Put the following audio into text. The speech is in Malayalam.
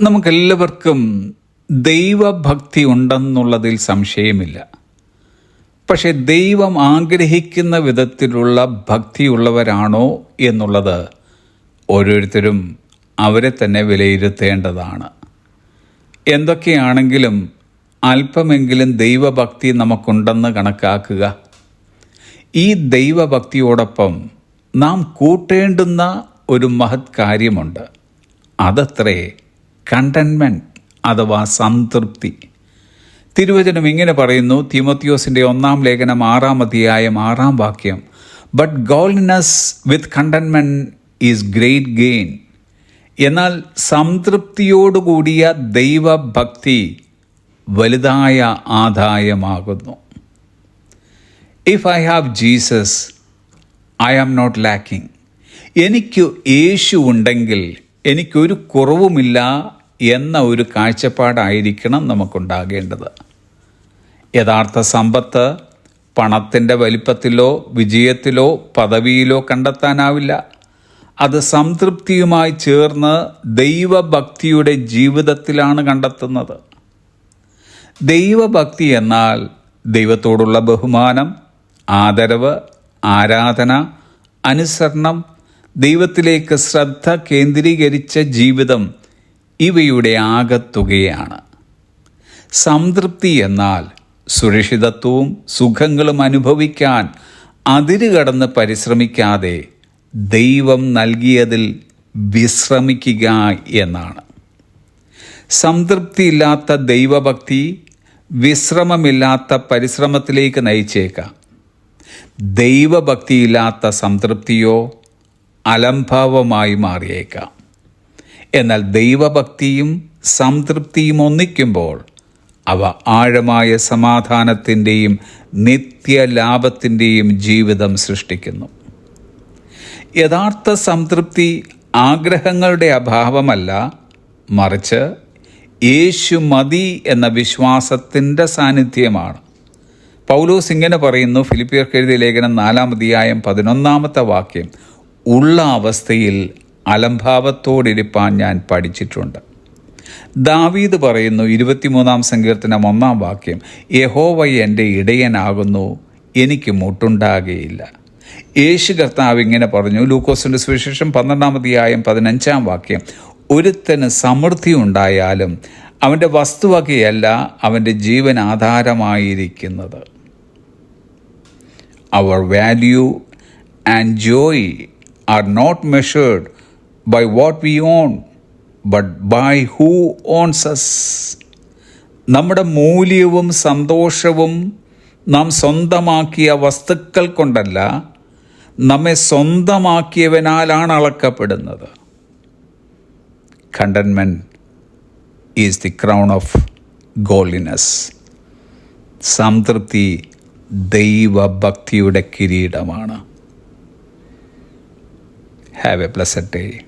നമുക്കെല്ലാവർക്കും ദൈവഭക്തി ഉണ്ടെന്നുള്ളതിൽ സംശയമില്ല. പക്ഷേ ദൈവം ആഗ്രഹിക്കുന്ന വിധത്തിലുള്ള ഭക്തിയുള്ളവരാണോ എന്നുള്ളത് ഓരോരുത്തരും അവരെ തന്നെ വിലയിരുത്തേണ്ടതാണ്. എന്തൊക്കെയാണെങ്കിലും അല്പമെങ്കിലും ദൈവഭക്തി നമുക്കുണ്ടെന്ന് കണക്കാക്കുക. ഈ ദൈവഭക്തിയോടൊപ്പം നാം കൂട്ടേണ്ടുന്ന ഒരു മഹത് കാര്യമുണ്ട്. അതത്രേ കണ്ടൻമെന്റ് അഥവാ സംതൃപ്തി. തിരുവചനം ഇങ്ങനെ പറയുന്നു തിമോത്തിയോസിന്റെ ഒന്നാം ലേഖനം ആറാം അധ്യായം ആറാം വാക്യം but godliness with contentment is great gain എന്നാൽ സംതൃപ്തിയോടുകൂടിയ ദൈവഭക്തി വലുതായ ആദായമാകുന്നു. If I have Jesus I am not lacking എനിക്ക് യേശു ഉണ്ടെങ്കിൽ എനിക്കൊരു കുറവുമില്ല എന്ന ഒരു കാഴ്ചപ്പാടായിരിക്കണം നമുക്കുണ്ടാകേണ്ടത്. യഥാർത്ഥ സമ്പത്ത് പണത്തിന്റെ വലിപ്പത്തിലോ വിജയത്തിലോ പദവിയിലോ കണ്ടെത്താനാവില്ല. അത് സംതൃപ്തിയുമായി ചേർന്ന് ദൈവഭക്തിയുടെ ജീവിതത്തിലാണ് കണ്ടെത്തുന്നത്. ദൈവഭക്തി എന്നാൽ ദൈവത്തോടുള്ള ബഹുമാനം ആദരവ് ആരാധന അനുസരണം ദൈവത്തിലേക്ക് ശ്രദ്ധ കേന്ദ്രീകരിച്ച ജീവിതം ഇവയുടെ ആകത്തുകയാണ്. സംതൃപ്തി എന്നാൽ സുരക്ഷിതത്വവും സുഖങ്ങളും അനുഭവിക്കാൻ അതിരുകടന്ന് പരിശ്രമിക്കാതെ ദൈവം നൽകിയതിൽ വിശ്രമിക്കുക എന്നാണ്. സംതൃപ്തിയില്ലാത്ത ദൈവഭക്തി വിശ്രമമില്ലാത്ത പരിശ്രമത്തിലേക്ക് നയിച്ചേക്കാം. ദൈവഭക്തിയില്ലാത്ത സംതൃപ്തിയോ അലംഭാവമായി മാറിയേക്കാം. എന്നാൽ ദൈവഭക്തിയും സംതൃപ്തിയും ഒന്നിക്കുമ്പോൾ അവ ആഴമായ സമാധാനത്തിന്റെയും നിത്യലാഭത്തിന്റെയും ജീവിതം സൃഷ്ടിക്കുന്നു. യഥാർത്ഥ സംതൃപ്തി ആഗ്രഹങ്ങളുടെ അഭാവമല്ല മറിച്ച് യേശു മതി എന്ന വിശ്വാസത്തിന്റെ സാന്നിധ്യമാണ്. പൗലോസ് ഇങ്ങനെ പറയുന്നു ഫിലിപ്പിയർക്ക് എഴുതിയ ലേഖനം നാലാം അധ്യായം പതിനൊന്നാമത്തെ വാക്യം ഉള്ള അവസ്ഥയിൽ അലംഭാവത്തോടിരിപ്പാൻ ഞാൻ പഠിച്ചിട്ടുണ്ട്. ദാവീദ് പറയുന്നു ഇരുപത്തിമൂന്നാം സങ്കീർത്തനം ഒന്നാം വാക്യം യഹോവ എന്റെ ഇടയനാകുന്നു എനിക്ക് മുട്ടുണ്ടാകുകയില്ല യേശു കർത്താവ് ഇങ്ങനെ പറഞ്ഞു ലൂക്കോസിന്റെ സുവിശേഷം പന്ത്രണ്ടാമതിയായും പതിനഞ്ചാം വാക്യം ഒരുത്തന് സമൃദ്ധി ഉണ്ടായാലും അവന്റെ വസ്തുവകയല്ല അവന്റെ ജീവൻ ആധാരമായിരിക്കുന്നത്. Our value and joy are not measured by what we own, but by who owns us. നമ്മുടെ മൂല്യവും സന്തോഷവും നാം സ്വന്തമാക്കിയ വസ്തുക്കൾ കൊണ്ടല്ല നമ്മെ സ്വന്തമാക്കിയവനാലാണ് അളക്കപ്പെടുന്നത്. Contentment is the crown of godliness സംതൃപ്തി ദൈവഭക്തിയുടെ കിരീടമാണ്. Have a pleasant day